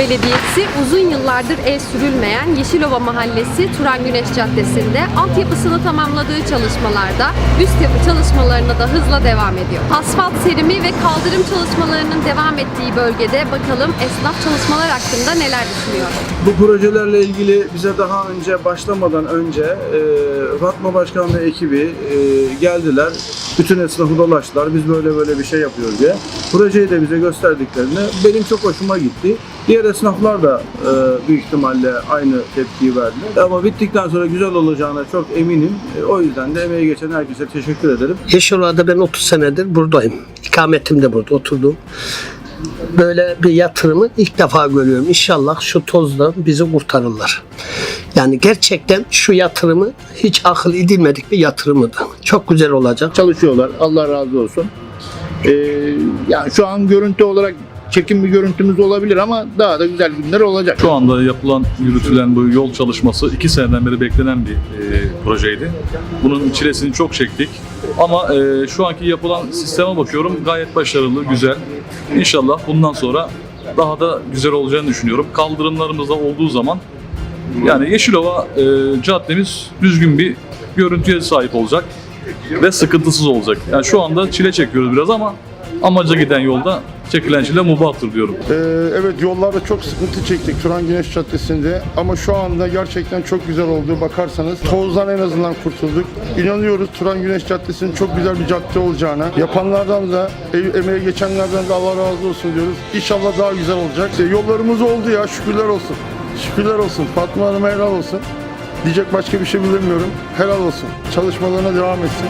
Belediyesi uzun yıllardır el sürülmeyen Yeşilova Mahallesi Turan Güneş Caddesi'nde altyapısını tamamladığı çalışmalarda üst yapı çalışmalarına da hızla devam ediyor. Asfalt serimi ve kaldırım çalışmalarının devam ettiği bölgede bakalım esnaf çalışmalar hakkında neler düşünüyor. Bu projelerle ilgili bize daha önce başlamadan önce e, Fatma Başkan ve ekibi e, geldiler. Bütün esnafı dolaştılar. Biz böyle böyle bir şey yapıyoruz diye. Projeyi de bize gösterdiklerinde benim çok hoşuma gitti. Diğer esnaflar da e, büyük ihtimalle aynı tepkiyi verdiler. Ama bittikten sonra güzel olacağına çok eminim. E, o yüzden de emeği geçen herkese teşekkür ederim. Yeşilova'da ben 30 senedir buradayım. İkametim de burada oturdum. Böyle bir yatırımı ilk defa görüyorum. İnşallah şu tozla bizi kurtarırlar. Yani gerçekten şu yatırımı hiç akıl edilmedik bir yatırımıydı. Çok güzel olacak. çalışıyorlar. Allah razı olsun. Ee, yani şu an görüntü olarak çekim bir görüntümüz olabilir ama daha da güzel günler olacak. Şu anda yapılan, yürütülen bu yol çalışması iki seneden beri beklenen bir e, projeydi. Bunun çilesini çok çektik. Ama e, şu anki yapılan sisteme bakıyorum gayet başarılı, güzel. İnşallah bundan sonra daha da güzel olacağını düşünüyorum. Kaldırımlarımız da olduğu zaman yani Yeşilova e, caddemiz düzgün bir görüntüye sahip olacak ve sıkıntısız olacak. Yani şu anda çile çekiyoruz biraz ama amaca giden yolda çekilen çile mubahtır diyorum. Ee, evet yollarda çok sıkıntı çektik Turan Güneş Caddesi'nde ama şu anda gerçekten çok güzel oldu. Bakarsanız tozdan en azından kurtulduk. İnanıyoruz Turan Güneş Caddesi'nin çok güzel bir cadde olacağına. Yapanlardan da, e- emeğe geçenlerden de Allah razı olsun diyoruz. İnşallah daha güzel olacak. İşte yollarımız oldu ya şükürler olsun. Şükürler olsun. Fatma Hanım'a helal olsun. Diyecek başka bir şey bilemiyorum. Helal olsun. Çalışmalarına devam etsin.